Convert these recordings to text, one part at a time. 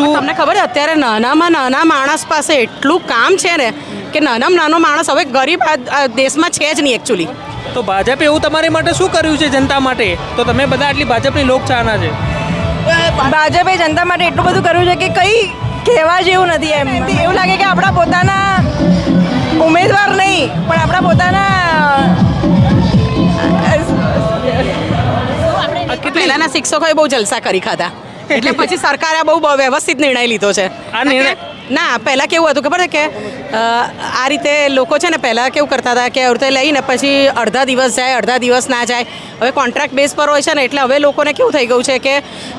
શું? તમને ખબર છે અત્યારે નાનામાં નાના માણસ પાસે એટલું કામ છે ને કે નાનામાં નાનો માણસ હવે ગરીબ આ દેશમાં છે જ નહીં એકચ્યુઅલી તો ભાજપે એવું તમારી માટે શું કર્યું છે જનતા માટે? તો તમે બધા આટલી ભાજપની લોકચાહના છે. ભાજપે જનતા માટે એટલું બધું કર્યું છે કે કંઈ કહેવા જેવું નથી એમ. એવું લાગે કે આપણા પોતાના ઉમેદવાર નહીં પણ આપણા પોતાના પહેલાના શિક્ષકોએ બહુ જલસા કરી ખાધા. એટલે પછી સરકારે આ બહુ વ્યવસ્થિત નિર્ણય લીધો છે. આ નિર્ણય ના પહેલાં કેવું હતું ખબર છે કે આ રીતે લોકો છે ને પહેલાં કેવું કરતા હતા કે અડધે લઈને પછી અડધા દિવસ જાય અડધા દિવસ ના જાય. હવે કોન્ટ્રાક્ટ બેઝ પર હોય છે ને એટલે હવે લોકોને કેવું થઈ ગયું છે કે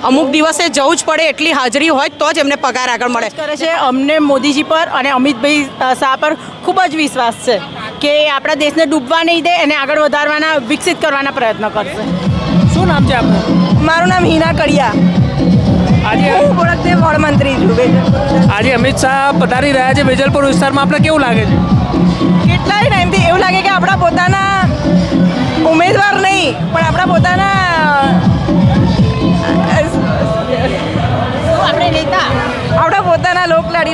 અમુક દિવસે જવું જ પડે એટલી હાજરી હોય તો જ એમને પગાર આગળ મળે. કરે છે. અમને મોદીજી પર અને અમિતભાઈ શાહ પર ખૂબ જ વિશ્વાસ છે કે આપણા દેશને ડૂબવા નહીં દે એને આગળ વધારવાના વિકસિત કરવાના પ્રયત્ન કરશે. શું નામ છે આપનું? મારું નામ હિના કડિયા. આજે હું બોલકદેવ વડ મંત્રી છું આજે અમિત શાહ પધારી રહ્યા છે વેજલપુર વિસ્તારમાં. આપણે કેવું લાગે છે? કેટલાય ટાઈમથી એવું લાગે કે આપણા પોતાના ઉમેદવાર નહીં પણ આપણા પોતાના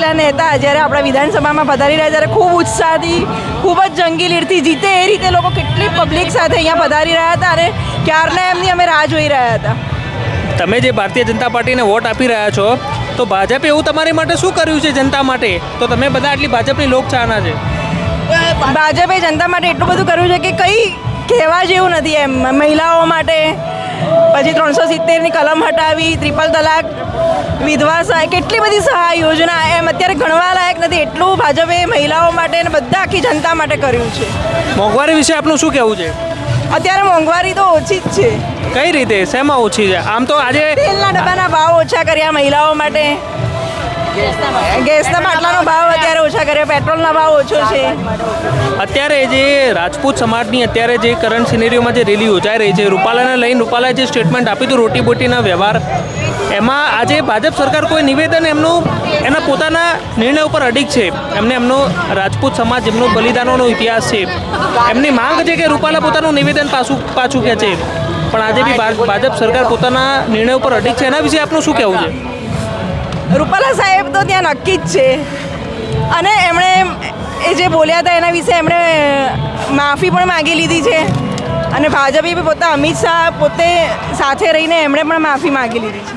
લોકલાડીલા નેતા જ્યારે આપણા વિધાનસભામાં પધારી રહ્યા ત્યારે ખૂબ ઉત્સાહથી ખૂબ જ જંગી લીડથી જીતે એ રીતે લોકો કેટલી પબ્લિક સાથે અહીંયા પધારી રહ્યા હતા અને ક્યારના એમની અમે રાહ જોઈ રહ્યા હતા. તમે જે ભારતીય જનતા પાર્ટીને વોટ આપી રહ્યા છો તો ભાજપે એવું તમારી માટે શું કર્યું છે જનતા માટે? તો તમે બધા આટલી ભાજપની લોકચાહના છે. ભાજપે જનતા માટે એટલું બધું કર્યું છે કે કંઈ કહેવા જેવું નથી એમ મહિલાઓ માટે પછી ત્રણસો સિત્તેરની કલમ હટાવી ત્રિપલ તલાક વિધવા સહાય કેટલી બધી સહાય યોજના એમ અત્યારે ગણવા લાયક નથી. એટલું ભાજપે મહિલાઓ માટે અને બધા આખી જનતા માટે કર્યું છે. મોંઘવારી વિશે આપનું શું કહેવું છે? અત્યારે મોંઘવારી તો ઓછી જ છે. કઈ રીતે? શેમાં ઓછી છે? આમ તો આજે તેલના ડબ્બાના ભાવ ઓછા કર્યા મહિલાઓ માટે. ગેસના બાટલાનો ભાવ અત્યારે ઓછા કરે પેટ્રોલના ભાવ ઓછો છે. અત્યારે જે રાજપૂત સમાજની અત્યારે જે કરંટ સિનેરીઓમાં જે રેલી યોજાઈ રહી છે, રૂપાલાને લઈને રૂપાલાએ જે સ્ટેટમેન્ટ આપ્યું હતું રોટી બોટીના વ્યવહાર, એમાં આજે ભાજપ સરકાર કોઈ નિવેદન એમનું, એના પોતાના નિર્ણય ઉપર અડીક છે. એમને એમનો રાજપૂત સમાજ, એમનો બલિદાનોનો ઇતિહાસ છે. એમની માંગ છે કે રૂપાલા પોતાનું નિવેદન પાછું પાછું ખેંચે. પણ આજે બી ભાજપ સરકાર પોતાના નિર્ણય ઉપર અડીક છે. એના વિશે આપનું શું કહેવું છે? રૂપાલા સાહેબ તો ત્યાં નક્કી જ છે. અને એમણે એ જે બોલ્યા હતા એના વિશે એમણે માફી પણ માગી લીધી છે. અને ભાજપે બી પોતા અમિત શાહ પોતે સાથે રહીને એમણે પણ માફી માગી લીધી છે.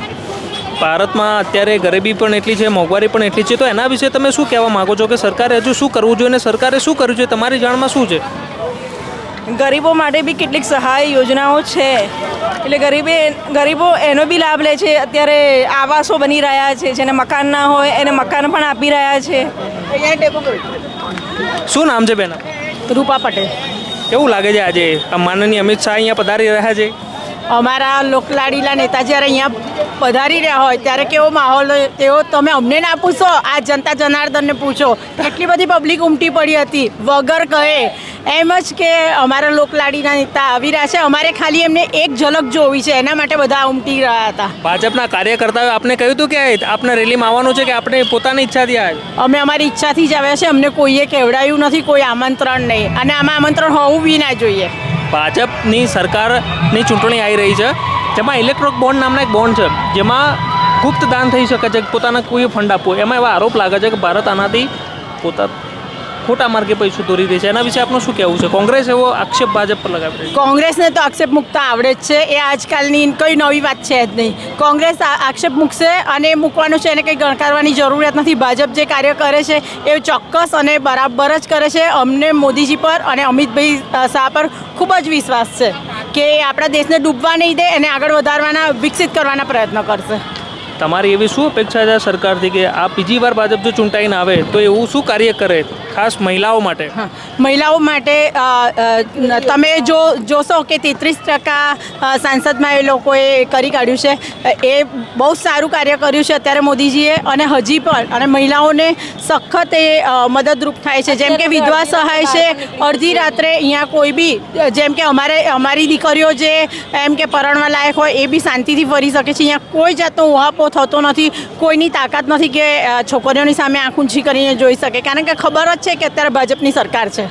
ભારતમાં અત્યારે ગરીબી પણ એટલી છે, મોંઘવારી પણ એટલી છે, તો એના વિશે તમે શું કહેવા માંગો છો કે સરકારે હજુ શું કરવું જોઈએ અને સરકારે શું કરવું છે, તમારી જાણમાં શું છે? ગરીબો માટે બી કેટલીક સહાય યોજનાઓ છે. એટલે ગરીબે ગરીબો એનો બી લાભ લે છે. અત્યારે આવાસો બની રહ્યા છે. જેને મકાન ના હોય એને મકાન પણ આપી રહ્યા છે. શું નામ છે બેન? રૂપા પટેલ. કેવું લાગે છે આજે? આ માનનીય અમિત શાહ અહીંયા પધારી રહ્યા છે? અમારા લોકલાડીલા નેતા જ્યારે અહીંયા પધારી રહ્યા હોય ત્યારે કેવો માહોલ હોય તેવો તમે અમને ના પૂછો આ જનતા જનાર્દનને પૂછો. કેટલી બધી પબ્લિક ઉમટી પડી હતી. વગર કહે. એમ જ કે અમારા લોકલાડીના નેતા આવી રહ્યા છે. અમારે ખાલી એમને એક ઝલક જોવી છે. એના માટે બધા ઉમટી રહ્યા હતા. ભાજપના કાર્યકર્તાઓએ આપને કહ્યું હતું કે આપને રેલીમાં આવવાનું છે કે આપણે પોતાની ઈચ્છાથી આવ્યા અમે અમારી ઈચ્છાથી જ આવ્યા છે. અમને કોઈએ કહેવડાયું નથી કોઈ આમંત્રણ નહીં. અને આમાં આમંત્રણ હોવું બી ના જોઈએ. ભાજપની સરકારની ચૂંટણી આવી રહી છે. જેમાં ઇલેક્ટ્રોક બોન્ડ નામના એક બોન્ડ છે. જેમાં ગુપ્ત દાન થઈ શકે છે. પોતાના કોઈ ફંડ આપવું. એમાં એવા આરોપ લાગે છે કે ભારત આનાથી પોતા ખોટા માર્ગે પૈસા દોરી દે છે? એના વિશે આપનું શું કહેવું છે? કોંગ્રેસ એવો આક્ષેપ ભાજપ પર લગાવી કોંગ્રેસને તો આક્ષેપ મૂકતા આવડે જ છે. એ આજકાલની કઈ નવી વાત છે જ નહીં. કોંગ્રેસ આક્ષેપ મૂકશે અને મૂકવાનું છે એને કંઈ ગણકારવાની જરૂરિયાત નથી. ભાજપ જે કાર્ય કરે છે એ ચોક્કસ અને બરાબર જ કરે છે. અમને મોદીજી પર અને અમિતભાઈ શાહ પર ખૂબ જ વિશ્વાસ છે કે આપણા દેશને ડૂબવા નહીં દે, એને આગળ વધારવાના, વિકસિત કરવાના પ્રયત્ન કરશે. તમારી એવી શું અપેક્ષા છે સરકારથી કે આ બીજી વાર ભાજપ જો ચૂંટાઈને આવે તો એવું શું કાર્ય કરે ખાસ મહિલાઓ માટે? મહિલાઓ માટે તમે જો જોશો કે તેત્રીસ ટકા સાંસદમાં એ લોકોએ કરી કાઢ્યું છે. એ બહુ સારું કાર્ય કર્યું છે અત્યારે મોદીજીએ અને હજી પણ અને મહિલાઓને સખત એ મદદરૂપ થાય છે. જેમ કે વિધવા સહાય છે અડધી રાત્રે અહીંયા કોઈ બી જેમ કે અમારે અમારી દીકરીઓ જે એમ કે પરણવા લાયક હોય એ બી શાંતિથી ફરી શકે છે. અહીંયા કોઈ જાતનો ઉહાપો થતો નથી કોઈની તાકાત નથી કે છોકરીઓની સામે આંખ ઊંચી કરીને જોઈ શકે. કારણ કે ખબર જ છે કે અત્યારે ભાજપની સરકાર છે.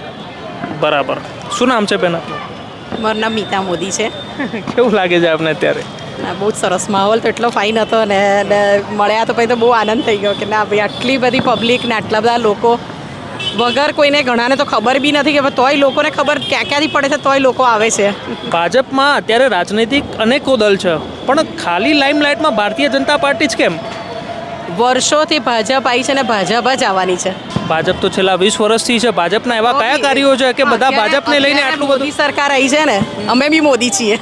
બરાબર. શું નામ છે બેન મારું નામ મીતા મોદી છે. કેવું લાગે છે આપને અત્યારે? બહુ જ સરસ માહોલ તો એટલો ફાઇન હતો ને ને મળ્યા તો પછી તો બહુ આનંદ થઈ ગયો કે ના ભાઈ આટલી બધી પબ્લિક ને આટલા બધા લોકો વગર કોઈને ઘણાને તો ખબર બી નથી કે તોય લોકોને ખબર ક્યાં ક્યાંથી પડે છે તોય લોકો આવે છે. ભાજપમાં અત્યારે રાજનૈતિક અનેકો દલ છે પણ ખાલી લાઇમલાઇટમાં ભારતીય જનતા પાર્ટી જ કેમ? વર્ષોથી ભાજપ આવી છે ને ભાજપ જ આવવાની છે. ભાજપ તો છેલ્લા વીસ વર્ષથી છે ભાજપના એવા કયા કાર્યો છે કે બધા ભાજપને લઈને આટલું બધું? સરકાર આવી છે ને અમે બી મોદી છીએ.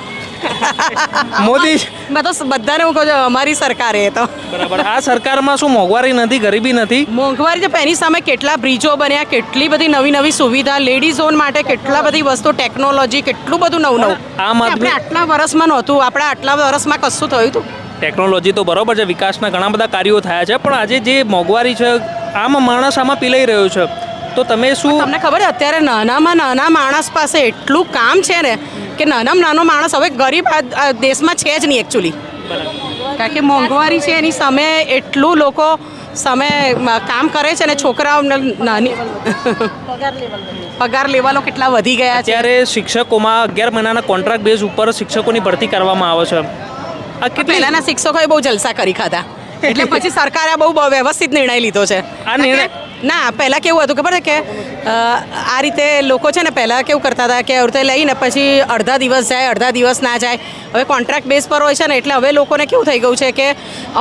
મોદી મેં તો બધાને હું કહું છું અમારી સરકાર તો. બરાબર. આ સરકારમાં શું મોંઘવારી નથી ગરીબી નથી? મોંઘવારી છે એની સામે કેટલા બ્રિજો બન્યા કેટલી બધી નવી નવી સુવિધા લેડી ઝોન માટે કેટલા બધી વસ્તુ ટેકનોલોજી કેટલું બધું નવું નવું. આમ આપણે આટલા વર્ષમાં નહોતું આપણે આટલા વર્ષમાં કશું થયું હતું? ટેકનોલોજી તો બરોબર છે વિકાસના ઘણા બધા કાર્યો થયા છે પણ આજે જે મોંઘવારી છે આમ માણસ આમાં પીલાઈ રહ્યો છે. તો તમે શું તમને ખબર છે અત્યારે નાનામાં નાના માણસ પાસે એટલું કામ છે ને કે નાનામાં નાનો માણસ હવે ગરીબ આ દેશમાં છે જ નહીં એકચ્યુઅલી કારણ કે મોંઘવારી છે એની સામે એટલું લોકો સામે કામ કરે છે ને છોકરાઓને નાની પગાર લેવલો કેટલા વધી ગયા છે. ત્યારે શિક્ષકોમાં અગિયાર મહિનાના કોન્ટ્રાક્ટ બેઝ ઉપર શિક્ષકોની ભરતી કરવામાં આવે છે. આ કેટલી પહેલાના શિક્ષકોએ બહુ જલસા કરી ખાધા. એટલે પછી સરકારે બહુ વ્યવસ્થિત નિર્ણય લીધો છે. આ નિર્ણય- ના, પહેલાં કેવું હતું ખબર છે કે આ રીતે લોકો છે ને પહેલાં કેવું કરતા હતા કે અડધે લઈને પછી અડધા દિવસ જાય, અડધા દિવસ ના જાય. હવે કોન્ટ્રાક્ટ બેઝ પર હોય છે ને, એટલે હવે લોકોને કેવું થઈ ગયું છે કે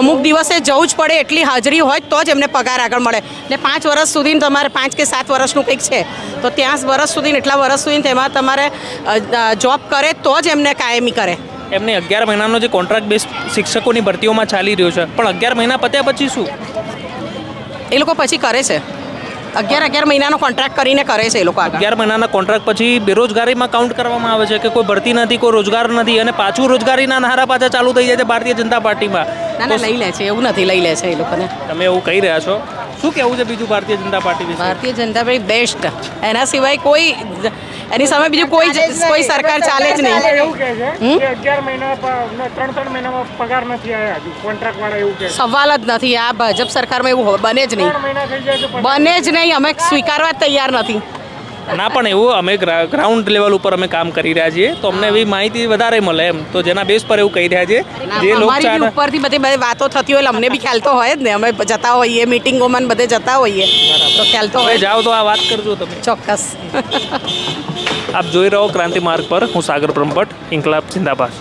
અમુક દિવસે જવું જ પડે, એટલી હાજરી હોય તો જ એમને પગાર આગળ મળે. ને પાંચ વર્ષ સુધી તમારે, પાંચ કે સાત વર્ષનું કંઈક છે. તો ત્યાં વર્ષ સુધી એટલા વર્ષ સુધી તેમાં તમારે જોબ કરે તો જ એમને કાયમી કરે. એમને અગિયાર મહિનાનો જે કોન્ટ્રાક્ટ બેઝ શિક્ષકોની ભરતીઓમાં ચાલી રહ્યો છે, પણ અગિયાર મહિના પત્યા પછી શું? એ લોકો પછી કરે છે. અગિયાર અગિયાર મહિનાનો કોન્ટ્રાક્ટ કરીને કરે છે એ લોકો અગિયાર મહિનાના કોન્ટ્રાક્ટ પછી બેરોજગારીમાં કાઉન્ટ કરવામાં આવે છે કે કોઈ ભરતી નથી કોઈ રોજગાર નથી અને પાછું રોજગારીના નારા પાછા ચાલુ થઈ જાય છે ભારતીય જનતા પાર્ટીમાં. ના ના લઈ લે છે એવું નથી લઈ લે છે એ લોકોને. તમે એવું કહી રહ્યા છો? શું કહેવું છે બીજું ભારતીય જનતા પાર્ટી વિશે? Bharatiya Janata party best. એના સિવાય કોઈ એની સામે બીજું કોઈ કોઈ સરકાર ચાલે જ નહીં. એવું કહે છે કે અગિયાર મહિના ત્રણ ત્રણ મહિનામાં પગાર નથી આવ્યા હજુ. કોન્ટ્રાક્ટ વાળા એવું કહે સવાલ જ નથી. આ ભાજપ સરકારમાં એવું બને જ નહીં. બને જ નહીં. અમે સ્વીકારવા જ તૈયાર નથી. ના પણ એવું અમે ગ્રાઉન્ડ લેવલ ઉપર અમે કામ કરી રહ્યા છીએ. તો અમને એવી માહિતી વધારે મળે એમ. તો જેના બેસ પર એવું કહી રહ્યા છે જે લોક ઉપરથી બધી બધી વાતો થતી હોય અમને બી ખ્યાલ તો હોય જ ને. અમે જતા હોઈએ મિટિંગોમાં બધે જતા હોઈએ. તો ખ્યાલ તો હોય. જાઓ તો આ વાત કરજો તમે. ચોક્કસ. આપ જોઈ રહો ક્રાંતિ માર્ગ પર. હું સાગર બ્રહ્મભટ્ટ ઇન્કલાબ જિંદાબાદ.